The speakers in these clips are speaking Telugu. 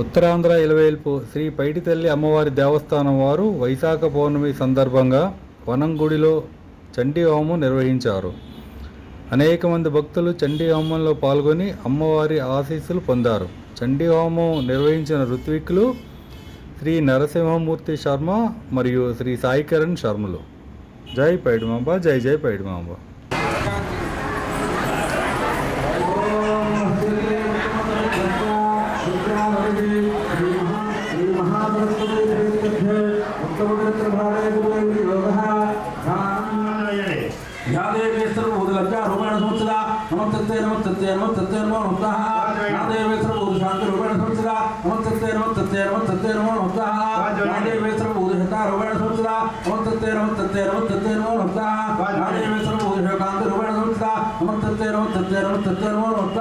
ఉత్తరాంధ్ర ఇలవేల్పు శ్రీ పైడితల్లి అమ్మవారి దేవస్థానం వారు వైశాఖ పౌర్ణమి సందర్భంగా వనంగుడిలో చండీ హోమం నిర్వహించారు. అనేక మంది భక్తులు చండీ హోమంలో పాల్గొని అమ్మవారి ఆశీస్సులు పొందారు. చండీ హోమం నిర్వహించిన ఋత్విక్కులు శ్రీ నరసింహమూర్తి శర్మ మరియు శ్రీ సాయికరణ్ శర్మలు. జై పైడిమాంబ జై జై పైడిమాంబ. నమస్తే నమస్తే నమో నమః నాదేవేశ్వర బోధ శాంతి రూపేణ సంస్థ నమస్తే నమస్తే నమస్తే నమో నమః నాదేవేశ్వర బోధ శత రూపేణ సంస్థ నమస్తే నమస్తే నమస్తే నమో నమః నాదేవేశ్వర బోధ శాంతి రూపేణ సంస్థ నమస్తే నమస్తే నమస్తే నమో నమః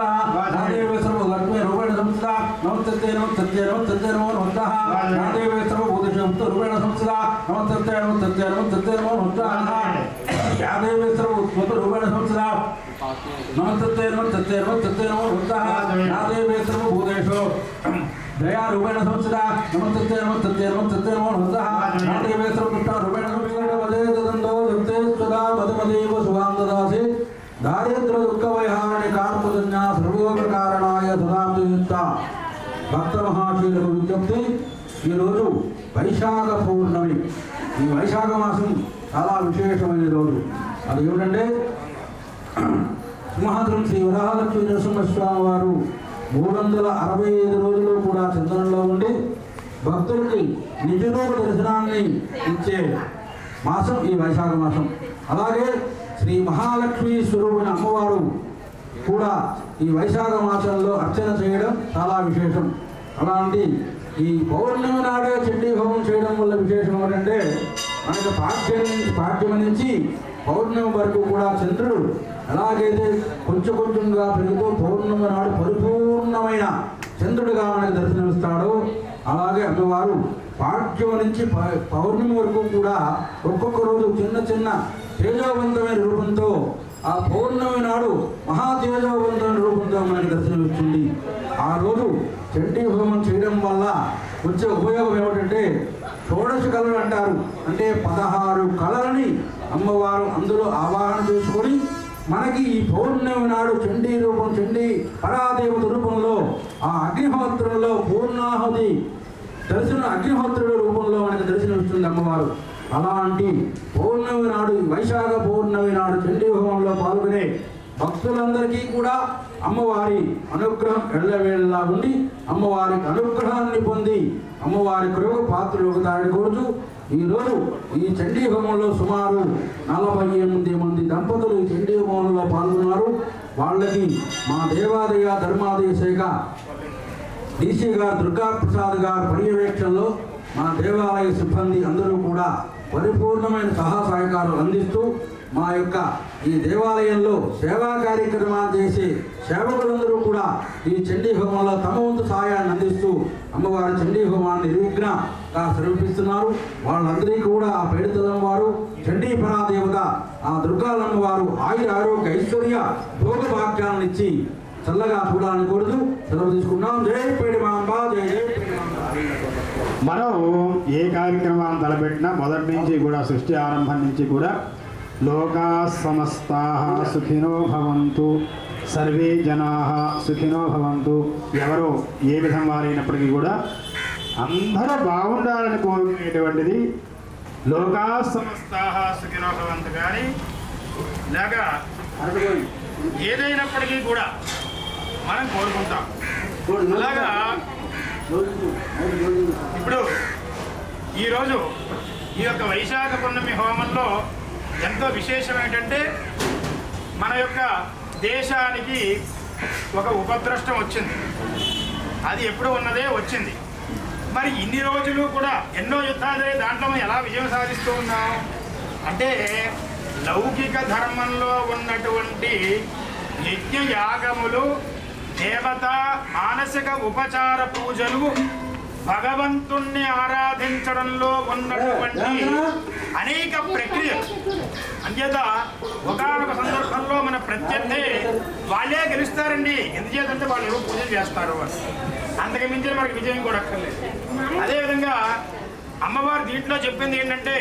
నాదేవేశ్వర బోధ లక్ష్మీ రూపేణ సంస్థ నమస్తే నమస్తే నమస్తే నమో నమః నాదేవేశ్వర బోధ శాంతి రూపేణ సంస్థ నమస్తే నమస్తే నమస్తే నమో నమః యాదేవేశ్వర బోధ రూపేణ సంస్థ నమస్తే నమస్తే నమస్తే నమో నమః నాదేవేశ్వర భూతేషు దయా రూపేణ సంస్థ నమస్తే నమస్తే నమస్తే నమో నమః పుట్ట రూపేణ సంస్థ వదే దందో దంతే సదా మదమదేవ శుభాంగదాసి దారిద్ర దుఃఖ వైహారణి కార్ముదన్య సర్వోప కారణాయ సదాంయుక్త భక్త మహాశీలకు విజ్ఞప్తి ఈరోజు వైశాఖ పౌర్ణమి ఈ వైశాఖ మాసం చాలా విశేషమైన రోజు. అది ఏమిటంటే సింహాద్రం శ్రీ వరాలక్ష్మీ నరసింహస్వామి వారు మూడు వందల అరవై ఐదు రోజులు కూడా చందనంలో ఉండి భక్తులకి నిజరూప దర్శనాన్ని ఇచ్చే మాసం ఈ వైశాఖ మాసం. అలాగే శ్రీ మహాలక్ష్మి స్వరూపిణ అమ్మవారు కూడా ఈ వైశాఖ మాసంలో అర్చన చేయడం చాలా విశేషం. అలాంటి ఈ పౌర్ణమి నాడే చండీ హోమం చేయడం వల్ల విశేషం ఏంటంటే మనకి పాఠ్యం పాఠ్యం నుంచి పౌర్ణమి వరకు కూడా చంద్రుడు ఎలాగైతే కొంచెం కొంచెంగా పెరుగుతూ పౌర్ణమి నాడు పరిపూర్ణమైన చంద్రుడిగా మనకు దర్శనమిస్తాడో. అలాగే అమ్మవారు పాఠ్యం నుంచి పౌర్ణమి వరకు కూడా ఒక్కొక్క రోజు చిన్న చిన్న తేజోవంతమైన రూపంతో ఆ పౌర్ణమి నాడు మహా తేజోవంతమైన రూపంతో మనకి దర్శనమిస్తుంది. ఆ రోజు చండీ హోమం చేయడం వల్ల వచ్చే ఉపయోగం ఏమిటంటే షోడశ కళలు అంటారు. అంటే పదహారు కళలని అమ్మవారు అందులో ఆవాహన చేసుకొని మనకి ఈ పౌర్ణమి నాడు చండీ రూపం చండీ పరాదేవత రూపంలో ఆ అగ్నిహోత్రంలో పూర్ణాహుతి దర్శన అగ్నిహోత్రుడు రూపంలో మనకి దర్శనమిస్తుంది అమ్మవారు. అలాంటి పౌర్ణమి నాడు వైశాఖ పౌర్ణమి నాడు చండీ హోమంలో పాల్గొనే భక్తులందరికీ కూడా అమ్మవారి అనుగ్రహం ఎళ్ళవేళ్ళలా ఉండి అమ్మవారికి అనుగ్రహాన్ని పొంది అమ్మవారి కృప పాత్రలు ఒక కోరుతూ ఈరోజు ఈ చండీ హోమంలో సుమారు నలభై ఎనిమిది మంది దంపతులు ఈ చండీ హోమంలో పాల్గొన్నారు. వాళ్ళకి మా దేవాలయ ధర్మాదాయ శాఖ డీసీ గారు దుర్గా ప్రసాద్ గారు పర్యవేక్షణలో మా దేవాలయ సిబ్బంది అందరూ కూడా పరిపూర్ణమైన సహా సహకారాలు అందిస్తూ మా యొక్క ఈ దేవాలయంలో సేవా కార్యక్రమాలు చేసే సేవకులందరూ కూడా ఈ చండీ హోమంలో తమ వంతు సహాయాన్ని అందిస్తూ అమ్మవారి చండీ హోమాన్ని సమర్పిస్తున్నారు వాళ్ళందరికీ కూడా ఆ పేడితలం వారు చండీ పరాదేవత ఆ దుర్గాలమ్మ వారు ఆయుర ఆరోగ్య ఐశ్వర్య భోగభాగ్యాలను ఇచ్చి చల్లగా చూడాలని కోరుతూ సెలవు తీసుకున్నాం జై పేడి మాంబ జై జై మనం ఏ కార్యక్రమాన్ని తలపెట్టినా మొదటి నుంచి కూడా సృష్టి ఆరంభం నుంచి కూడా లోకా సమస్తా సుఖినో భవంతు సర్వే జనా సుఖినో భవంతు ఎవరో ఏ విధం వారైనప్పటికీ కూడా అందరూ బాగుండాలని కోరుకునేటువంటిది లోకా సమస్తా సుఖినో కానీ లేక ఏదైనప్పటికీ కూడా మనం కోరుకుంటాం. అలాగా ఇప్పుడు ఈరోజు ఈ యొక్క వైశాఖ పున్నమి హోమంలో ఎంతో విశేషం ఏంటంటే మన యొక్క దేశానికి ఒక ఉపద్రష్టం వచ్చింది. అది ఎప్పుడు ఉన్నదే వచ్చింది. మరి ఇన్ని రోజులు కూడా ఎన్నో యుద్ధాలు దాంట్లో మనం ఎలా విజయం సాధిస్తూ ఉన్నాం? అంటే లౌకిక ధర్మంలో ఉన్నటువంటి యజ్ఞ యాగములు దేవత మానసిక ఉపచార పూజలు భగవంతుణ్ణి ఆరాధించడంలో ఉన్నటువంటి అనేక ప్రక్రియలు అంచేత ఒకనొక సందర్భంలో మన ప్రత్యర్థి వాళ్ళే గెలుస్తారండి. ఎందుచేతంటే వాళ్ళు ఎవరు పూజలు చేస్తారు. అని అంతకు మించిన మనకి విజయం కూడా అక్కర్లేదు. అదేవిధంగా అమ్మవారు దీంట్లో చెప్పింది ఏంటంటే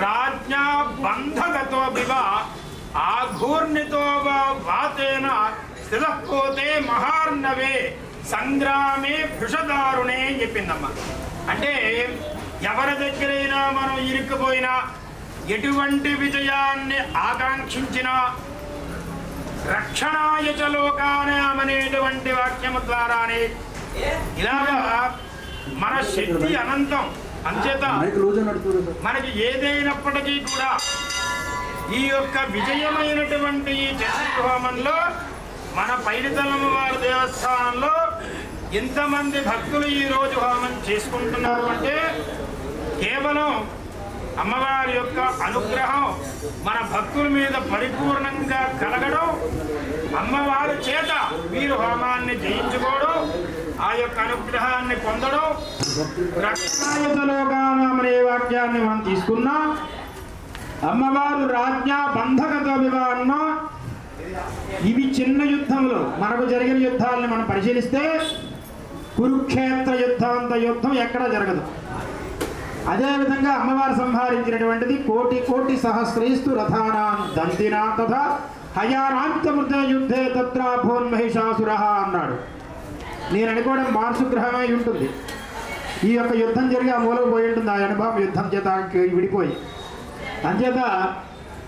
రాజ్ఞా బంధగతో బివ ఆఘూర్ణితో వాతేన స్థిరపోతే మహార్ణవే సంగ్రామే భృషదారుణే అని చెప్పిందమ్మ. అంటే ఎవరి దగ్గరైనా మనం ఇరుక్కుపోయినా ఎటువంటి విజయాన్ని ఆకాంక్షించినా రక్షణాయ చ లోకానామనేటువంటి వాక్యము ద్వారానే ఇలాగా మన శక్తి అనంతం. అంచేత మనకి ఏదైనప్పటికీ కూడా ఈ యొక్క విజయమైనటువంటి ఈ హోమంలో మన పైడితలమ్మ వారి దేవస్థానంలో ఇంతమంది భక్తులు ఈ రోజు హోమం చేసుకుంటున్నారు అంటే కేవలం అమ్మవారి యొక్క అనుగ్రహం మన భక్తుల మీద పరిపూర్ణంగా కలగడం అమ్మవారి చేత వీరు హోమాన్ని జయించుకోవడం ఆ యొక్క అనుగ్రహాన్ని పొందడం రక్షణాయుతలోకానం అనే వాక్యాన్ని మనం తీసుకున్నాం అమ్మవారు రాజ్ఞ బంధకతో వివాహన్న ఇవి చిన్న యుద్ధములు మనకు జరిగిన యుద్ధాలను మనం పరిశీలిస్తే కురుక్షేత్ర యుద్ధం అంత యుద్ధం ఎక్కడా జరగదు. అదేవిధంగా అమ్మవారు సంహరించినటువంటిది కోటి కోటి సహస్రైస్తు రథానాం దంతినా తథా హయారాంతమృత యుద్ధే తత్రాభోన్మహిషాసుర అన్నాడు. నేను అనుకోవడం మార్సు గ్రహమై ఉంటుంది. ఈ యొక్క యుద్ధం జరిగి ఆ మూలకు పోయి ఉంటుంది. ఆ అనుభవం యుద్ధం చేత విడిపోయి. అంచేత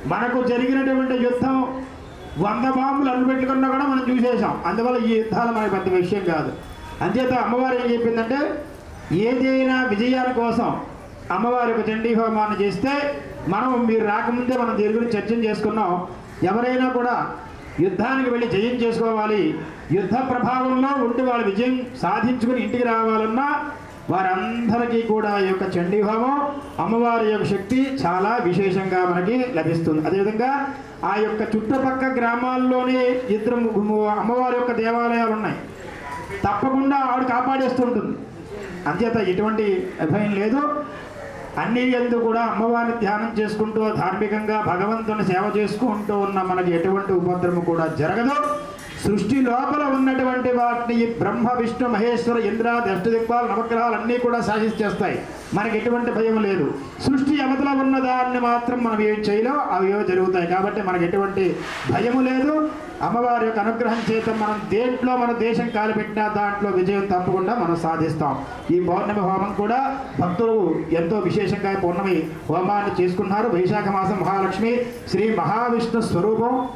మనకు జరిగినటువంటి యుద్ధం వంద బాంబులు అన్నిపెట్టుకున్నా కూడా మనం చూసేసాం అందువల్ల ఈ యుద్ధాలు మనకు పెద్ద విషయం కాదు. అంచేత అమ్మవారు ఏం చెప్పిందంటే ఏదైనా విజయాల కోసం అమ్మవారి యొక్క చండీ హోమాన్ని చేస్తే మనం మీరు రాకముందే మనం దీని గురించి చర్చ చేసుకున్నాం. ఎవరైనా కూడా యుద్ధానికి వెళ్ళి జయం చేసుకోవాలి. యుద్ధ ప్రభావంలో ఉండి వాళ్ళు విజయం సాధించుకుని ఇంటికి రావాలన్నా వారందరికీ కూడా ఈ యొక్క చండీహోమం అమ్మవారి యొక్క శక్తి చాలా విశేషంగా మనకి లభిస్తుంది. అదేవిధంగా ఆ యొక్క చుట్టుపక్క గ్రామాల్లోనే ఇద్దరు అమ్మవారి యొక్క దేవాలయాలు ఉన్నాయి. తప్పకుండా ఆవిడ కాపాడేస్తుంటుంది అంతేత ఎటువంటి భయం లేదు. అన్ని ఎందు కూడా అమ్మవారిని ధ్యానం చేసుకుంటూ ధార్మికంగా భగవంతుని సేవ చేసుకుంటూ ఉన్న మనకి ఎటువంటి ఉపద్రవం కూడా జరగదు. సృష్టి లోపల ఉన్నటువంటి వాటిని బ్రహ్మ విష్ణు మహేశ్వర ఇంద్ర అష్టదిక్పాలు నవగ్రహాలు అన్నీ కూడా శాసిస్తేస్తాయి మనకి ఎటువంటి భయం లేదు. సృష్టి అవతల ఉన్న దాన్ని మాత్రం మనం ఏం చేయలేం అవి జరుగుతాయి. కాబట్టి మనకి ఎటువంటి భయము లేదు. అమ్మవారి యొక్క అనుగ్రహం చేత మనం దేంట్లో మన దేశం కాలిపెట్టినా దాంట్లో విజయం తప్పకుండా మనం సాధిస్తాం. ఈ పౌర్ణమి హోమం కూడా భక్తులు ఎంతో విశేషంగా పౌర్ణమి హోమాన్ని చేసుకున్నారు. వైశాఖ మాసం మహాలక్ష్మి శ్రీ మహావిష్ణు స్వరూపం.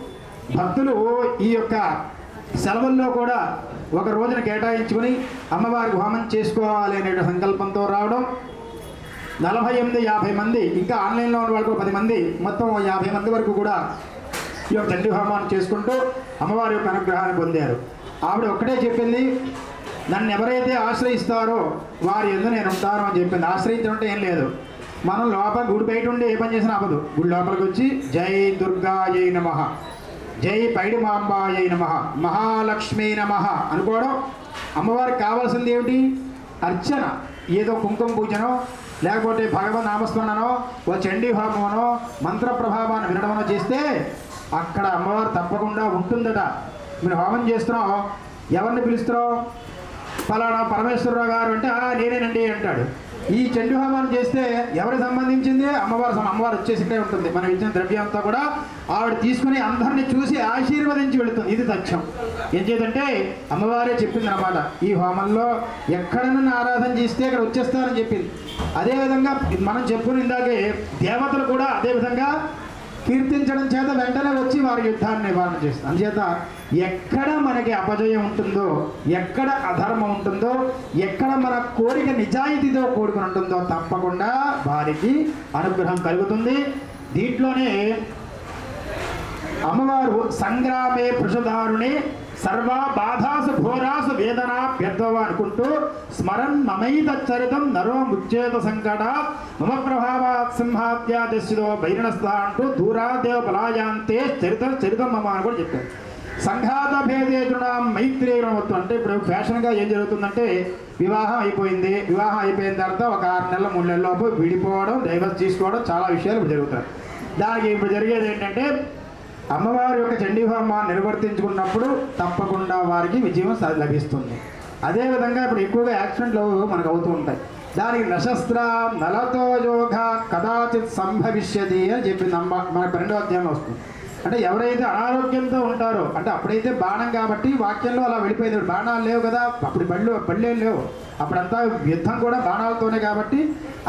భక్తులు ఈ యొక్క సెలవుల్లో కూడా ఒక రోజున కేటాయించుకుని అమ్మవారికి హోమం చేసుకోవాలి అనే సంకల్పంతో రావడం. నలభై ఎనిమిది యాభై మంది ఇంకా ఆన్లైన్లో ఉన్న వాళ్ళు పది మంది మొత్తం యాభై మంది వరకు కూడా ఈ యొక్క తండ్రి హోమాన్ని చేసుకుంటూ అమ్మవారి యొక్క అనుగ్రహాన్ని పొందారు. ఆవిడ ఒక్కటే చెప్పింది నన్ను ఎవరైతే ఆశ్రయిస్తారో వారి ఎందు నేను ఉంటాను అని చెప్పింది. ఆశ్రయించడం అంటే ఏం లేదు. మనం లోపల గుడి బయట ఉండి ఏ పని చేసినా అవ్వదు గుడి లోపలికి వచ్చి జై దుర్గాయై నమ. జై పైడుమాంబాయ నమ. మహాలక్ష్మీ నమ అనుకోవడం. అమ్మవారికి కావాల్సింది ఏమిటి? అర్చన. ఏదో కుంకుమ పూజనో లేకపోతే భగవన్ నామస్మరణనో ఓ చండీ హోమమనో మంత్ర ప్రభావాన్ని వినడమనో చేస్తే అక్కడ అమ్మవారు తప్పకుండా ఉంటుందట. మీరు హోమం చేస్తున్నాం ఎవరిని పిలుస్తున్నావు? ఫలానా పరమేశ్వరరావు గారు అంటే నేనేనండి అంటాడు. ఈ చెండు హోమాన్ని చేస్తే ఎవరికి సంబంధించింది? అమ్మవారు అమ్మవారు వచ్చేసి ఇక్కడే ఉంటుంది. మనం ఇచ్చిన ద్రవ్యం అంతా కూడా ఆవిడ తీసుకుని అందరిని చూసి ఆశీర్వదించి వెళుతుంది. ఇది తథ్యం. ఏం చేద్దంటే అమ్మవారే చెప్పింది అనమాట ఈ హోమంలో ఎక్కడైనా ఆరాధన చేస్తే ఇక్కడ వచ్చేస్తారని చెప్పింది. అదేవిధంగా మనం చెప్పుకుని ఇందాకే దేవతలు కూడా అదేవిధంగా కీర్తించడం చేత వెంటనే వచ్చి వారి యుద్ధాన్ని నివారణ చేస్తుంది అందుచేత ఎక్కడ మనకి అపజయం ఉంటుందో ఎక్కడ అధర్మం ఉంటుందో ఎక్కడ మన కోరిక నిజాయితీతో కూడుకుని ఉంటుందో తప్పకుండా వారికి అనుగ్రహం కలుగుతుంది. దీంట్లోనే అమ్మవారు సంగ్రామే పృషధారుణి సర్వ బాధాసు ఘోరాసు వేదన వ్యర్థవ అనుకుంటూ స్మరన్ మమైత చరితం నరో ముచ్చేత సంకట మమ ప్రభావాత్ సింహాద్యాదిశిదో బైరణస్థ అంటూ దూరాదేవ బలాయాంతే చరిత చరితం మమ అని కూడా చెప్పారు. సంఘాత భేదేతునాం మైత్రేయమవుతూ అంటే ఇప్పుడు ఫ్యాషన్గా ఏం జరుగుతుందంటే వివాహం అయిపోయింది. వివాహం అయిపోయిన తర్వాత ఒక ఆరు నెలల మూడు నెలల లోపు విడిపోవడం డైవర్స్ తీసుకోవడం చాలా విషయాలు ఇప్పుడు జరుగుతాయి. దానికి ఇప్పుడు జరిగేది ఏంటంటే అమ్మవారి యొక్క చండీ నిర్వర్తించుకున్నప్పుడు తప్పకుండా వారికి విజయం లభిస్తుంది. అదేవిధంగా ఇప్పుడు ఎక్కువగా యాక్సిడెంట్లు మనకు అవుతూ ఉంటాయి. దానికి నశస్త్ర నలతో యోగ కదాచిత్ సంభవిష్యతి అని చెప్పింది అమ్మ మన పన్నెండో అధ్యాయంలో వస్తుంది. అంటే ఎవరైతే అనారోగ్యంతో ఉంటారో అంటే అప్పుడైతే బాణం కాబట్టి వాక్యంలో అలా వెళ్ళిపోయింది. బాణాలు లేవు కదా అప్పుడు బళ్ళు బళ్ళేం లేవు. అప్పుడంతా యుద్ధం కూడా బాణాలతోనే కాబట్టి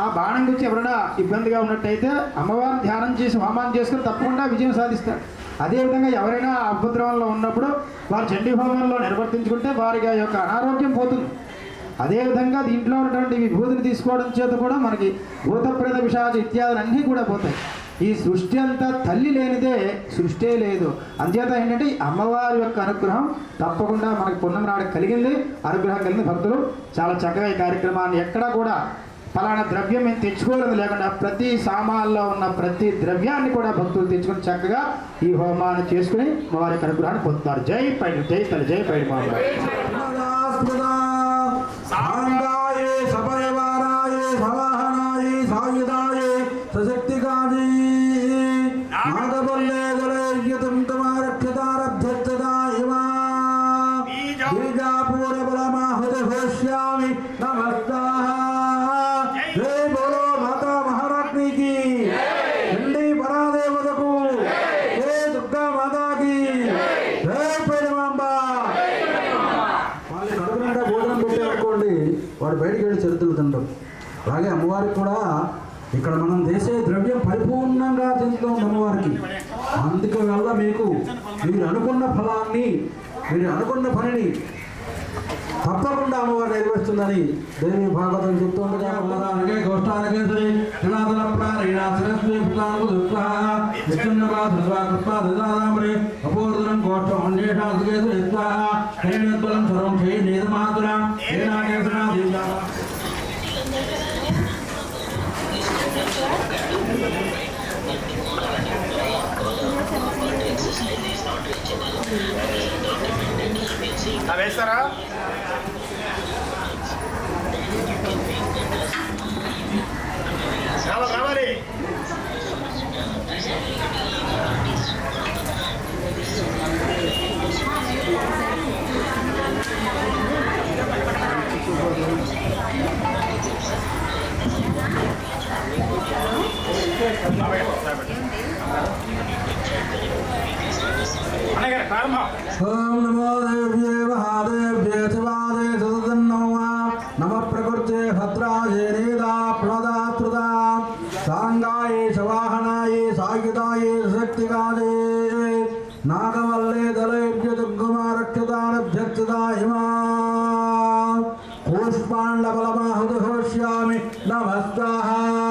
ఆ బాణం గురించి ఎవరైనా ఇబ్బందిగా ఉన్నట్టయితే అమ్మవారిని ధ్యానం చేసి హోమాన్ని చేసుకుని తప్పకుండా విజయం సాధిస్తారు. అదేవిధంగా ఎవరైనా ఉపద్రవంలో ఉన్నప్పుడు వారు చండీ హోమంలో నిర్వర్తించుకుంటే వారి యొక్క అనారోగ్యం పోతుంది. అదేవిధంగా దీంట్లో ఉన్నటువంటి విభూతిని తీసుకోవడం చేత కూడా మనకి భూతప్రేత విషాద ఇత్యాదులన్నీ కూడా పోతాయి. ఈ సృష్టి అంతా తల్లి లేనిదే సృష్టే లేదు. అంచేత ఏంటంటే అమ్మవారి యొక్క అనుగ్రహం తప్పకుండా మనకు పుణ్యం కలిగింది అనుగ్రహం కలిగింది భక్తులు. చాలా చక్కగా ఈ కార్యక్రమాన్ని ఎక్కడా కూడా ఫలానా ద్రవ్యం మేము తెచ్చుకోలేదు లేకుండా ప్రతి సామాన్లో ఉన్న ప్రతి ద్రవ్యాన్ని కూడా భక్తులు తెచ్చుకొని చక్కగా ఈ హోమాన్ని చేసుకుని వారి యొక్క అనుగ్రహాన్ని పొందుతారు. జై పైడి జై తల్లి జై పైడి మామ బీజాపూరబలమాహుతి నమస్తాః జై బోలో మాతా మహారాజ్ఞికి చండీ పరాదేవతకు జై దుర్గా మాతాకి జై పరిమాంబ వాళ్ళు కడుపు భోజనం పెట్టారనుకోండి వాడు బయటికి వెళ్ళి చరిత్రలు తింటారు అలాగే అమ్మవారికి కూడా ఇక్కడ మనం చేసే ద్రవ్యం పరిపూర్ణంగా చెందుతుంది అమ్మవారికి. అందుకు వల్ల మీకు మీరు అనుకున్న ఫలాన్ని మీరు అనుకున్న పనిని తప్పకుండా అమ్మవారు నెరవేరుస్తుందని దేవి భాగవతం చెప్తుండగా గోష్ఠానికే సరస్వతి పుత్రానికి దుఃఖ విష్ణుగా సర్వా గోష్ఠం హేనాకేశనా దీవా అవి వేస్తారా రావాలి नागवल्लेमारक्षताभ्यक्षता पुष्पाण्डबलमहत हृष्यामि नमस्ता।